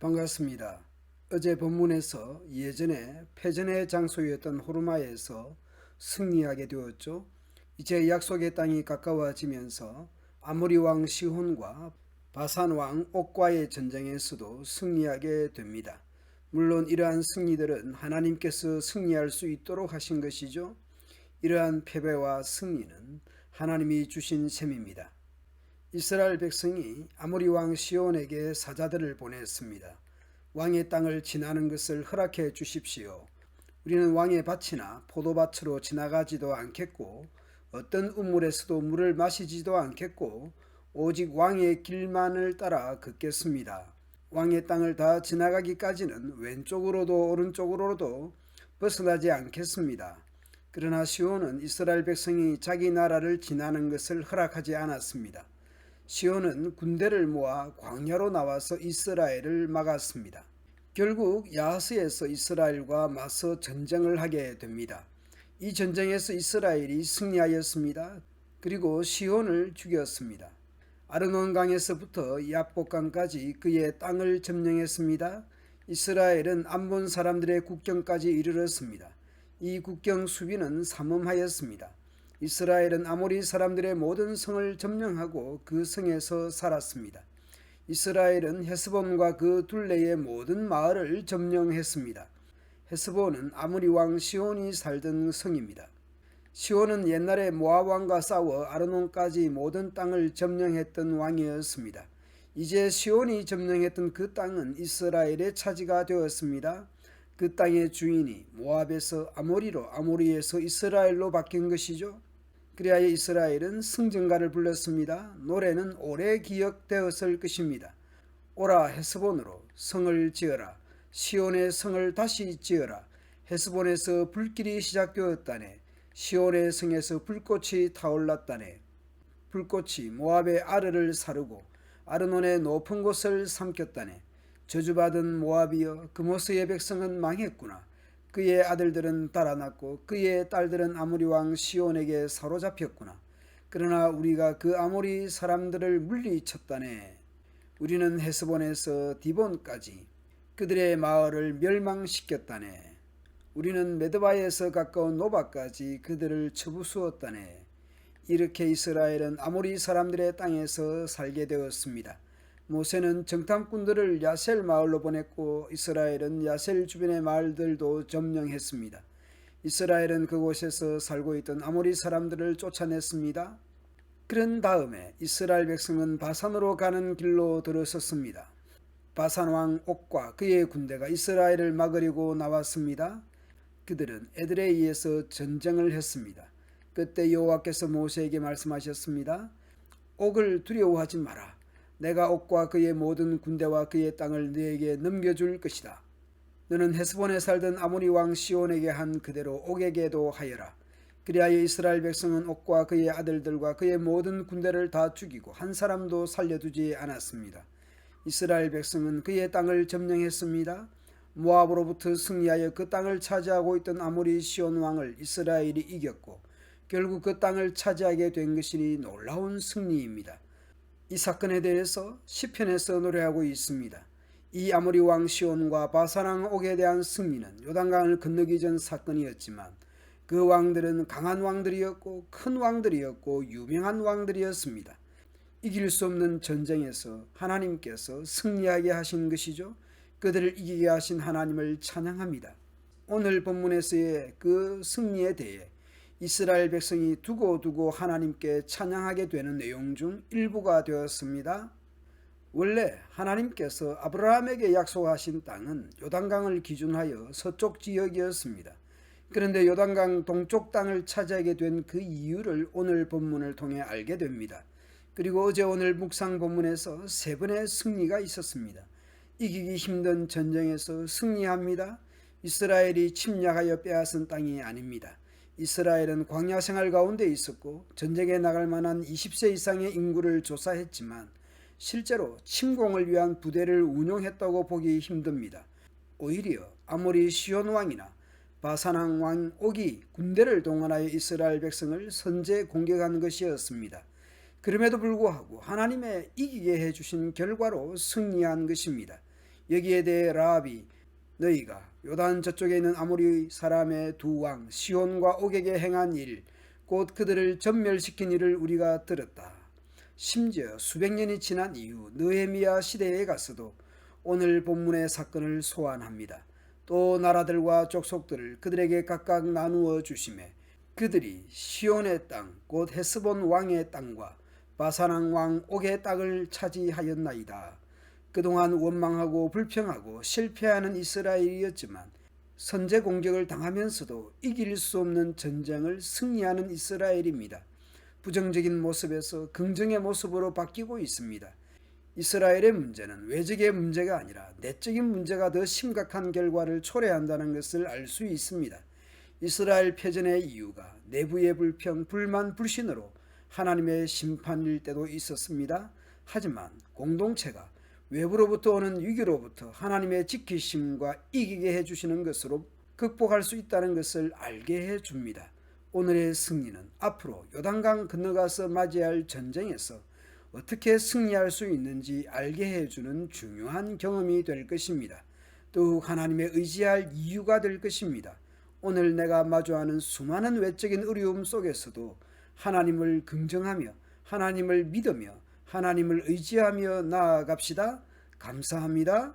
반갑습니다. 어제 본문에서 예전에 패전의 장소였던 호르마에서 승리하게 되었죠. 이제 약속의 땅이 가까워지면서 아모리 왕 시혼과 바산 왕 옥과의 전쟁에서도 승리하게 됩니다. 물론 이러한 승리들은 하나님께서 승리할 수 있도록 하신 것이죠. 이러한 패배와 승리는 하나님이 주신 셈입니다. 이스라엘 백성이 아모리 왕 시온에게 사자들을 보냈습니다. 왕의 땅을 지나는 것을 허락해 주십시오. 우리는 왕의 밭이나 포도밭으로 지나가지도 않겠고 어떤 우물에서도 물을 마시지도 않겠고 오직 왕의 길만을 따라 걷겠습니다. 왕의 땅을 다 지나가기까지는 왼쪽으로도 오른쪽으로도 벗어나지 않겠습니다. 그러나 시온은 이스라엘 백성이 자기 나라를 지나는 것을 허락하지 않았습니다. 시온은 군대를 모아 광야로 나와서 이스라엘을 막았습니다. 결국 야하스에서 이스라엘과 맞서 전쟁을 하게 됩니다. 이 전쟁에서 이스라엘이 승리하였습니다. 그리고 시온을 죽였습니다. 아르논강에서부터 야복강까지 그의 땅을 점령했습니다. 이스라엘은 암본 사람들의 국경까지 이르렀습니다. 이 국경 수비는 삼엄하였습니다. 이스라엘은 아모리 사람들의 모든 성을 점령하고 그 성에서 살았습니다. 이스라엘은 헤스본과 그 둘레의 모든 마을을 점령했습니다. 헤스본은 아모리 왕 시온이 살던 성입니다. 시온은 옛날에 모압 왕과 싸워 아르논까지 모든 땅을 점령했던 왕이었습니다. 이제 시온이 점령했던 그 땅은 이스라엘의 차지가 되었습니다. 그 땅의 주인이 모압에서 아모리로 아모리에서 이스라엘로 바뀐 것이죠. 그리하여 이스라엘은 승전가를 불렀습니다. 노래는 오래 기억되었을 것입니다. 오라 헤스본으로 성을 지어라. 시온의 성을 다시 지어라. 헤스본에서 불길이 시작되었다네. 시온의 성에서 불꽃이 타올랐다네. 불꽃이 모압의 아르를 사르고 아르논의 높은 곳을 삼켰다네. 저주받은 모압이여 그모스의 백성은 망했구나. 그의 아들들은 달아났고 그의 딸들은 아모리 왕 시온에게 사로잡혔구나. 그러나 우리가 그 아모리 사람들을 물리쳤다네. 우리는 헤스본에서 디본까지 그들의 마을을 멸망시켰다네. 우리는 메드바에서 가까운 노바까지 그들을 쳐부수었다네. 이렇게 이스라엘은 아모리 사람들의 땅에서 살게 되었습니다. 모세는 정탐꾼들을 야셀 마을로 보냈고 이스라엘은 야셀 주변의 마을들도 점령했습니다. 이스라엘은 그곳에서 살고 있던 아모리 사람들을 쫓아냈습니다. 그런 다음에 이스라엘 백성은 바산으로 가는 길로 들어섰습니다. 바산 왕 옥과 그의 군대가 이스라엘을 막으려고 나왔습니다. 그들은 에드레이에서 전쟁을 했습니다. 그때 여호와께서 모세에게 말씀하셨습니다. 옥을 두려워하지 마라. 내가 옥과 그의 모든 군대와 그의 땅을 너에게 넘겨줄 것이다. 너는 헤스본에 살던 아모리 왕 시온에게 한 그대로 옥에게도 하여라. 그리하여 이스라엘 백성은 옥과 그의 아들들과 그의 모든 군대를 다 죽이고 한 사람도 살려두지 않았습니다. 이스라엘 백성은 그의 땅을 점령했습니다. 모압으로부터 승리하여 그 땅을 차지하고 있던 아모리 시온 왕을 이스라엘이 이겼고 결국 그 땅을 차지하게 된 것이니 놀라운 승리입니다. 이 사건에 대해서 시편에서 노래하고 있습니다. 이 아모리 왕 시온과 바사랑 옥에 대한 승리는 요단강을 건너기 전 사건이었지만 그 왕들은 강한 왕들이었고 큰 왕들이었고 유명한 왕들이었습니다. 이길 수 없는 전쟁에서 하나님께서 승리하게 하신 것이죠. 그들을 이기게 하신 하나님을 찬양합니다. 오늘 본문에서의 그 승리에 대해 이스라엘 백성이 두고두고 하나님께 찬양하게 되는 내용 중 일부가 되었습니다. 원래 하나님께서 아브라함에게 약속하신 땅은 요단강을 기준하여 서쪽 지역이었습니다. 그런데 요단강 동쪽 땅을 차지하게 된 그 이유를 오늘 본문을 통해 알게 됩니다. 그리고 어제 오늘 묵상 본문에서 세 번의 승리가 있었습니다. 이기기 힘든 전쟁에서 승리합니다. 이스라엘이 침략하여 빼앗은 땅이 아닙니다. 이스라엘은 광야 생활 가운데 있었고 전쟁에 나갈 만한 20세 이상의 인구를 조사했지만 실제로 침공을 위한 부대를 운용했다고 보기 힘듭니다. 오히려 아모리 시온 왕이나 바사낭 왕 옥이 군대를 동원하여 이스라엘 백성을 선제 공격한 것이었습니다. 그럼에도 불구하고 하나님의 이기게 해주신 결과로 승리한 것입니다. 여기에 대해 라합이 너희가 요단 저쪽에 있는 아모리 사람의 두 왕 시온과 옥에게 행한 일 곧 그들을 전멸시킨 일을 우리가 들었다. 심지어 수백 년이 지난 이후 느헤미야 시대에 가서도 오늘 본문의 사건을 소환합니다. 또 나라들과 족속들을 그들에게 각각 나누어 주심에 그들이 시온의 땅 곧 헤스본 왕의 땅과 바사랑 왕 옥의 땅을 차지하였나이다. 그동안 원망하고 불평하고 실패하는 이스라엘이었지만 선제 공격을 당하면서도 이길 수 없는 전쟁을 승리하는 이스라엘입니다. 부정적인 모습에서 긍정의 모습으로 바뀌고 있습니다. 이스라엘의 문제는 외적의 문제가 아니라 내적인 문제가 더 심각한 결과를 초래한다는 것을 알 수 있습니다. 이스라엘 패전의 이유가 내부의 불평, 불만, 불신으로 하나님의 심판일 때도 있었습니다. 하지만 공동체가 외부로부터 오는 위기로부터 하나님의 지키심과 이기게 해주시는 것으로 극복할 수 있다는 것을 알게 해줍니다. 오늘의 승리는 앞으로 요단강 건너가서 맞이할 전쟁에서 어떻게 승리할 수 있는지 알게 해주는 중요한 경험이 될 것입니다. 또 하나님의 의지할 이유가 될 것입니다. 오늘 내가 마주하는 수많은 외적인 어려움 속에서도 하나님을 긍정하며 하나님을 믿으며 하나님을 의지하며 나아갑시다. 감사합니다.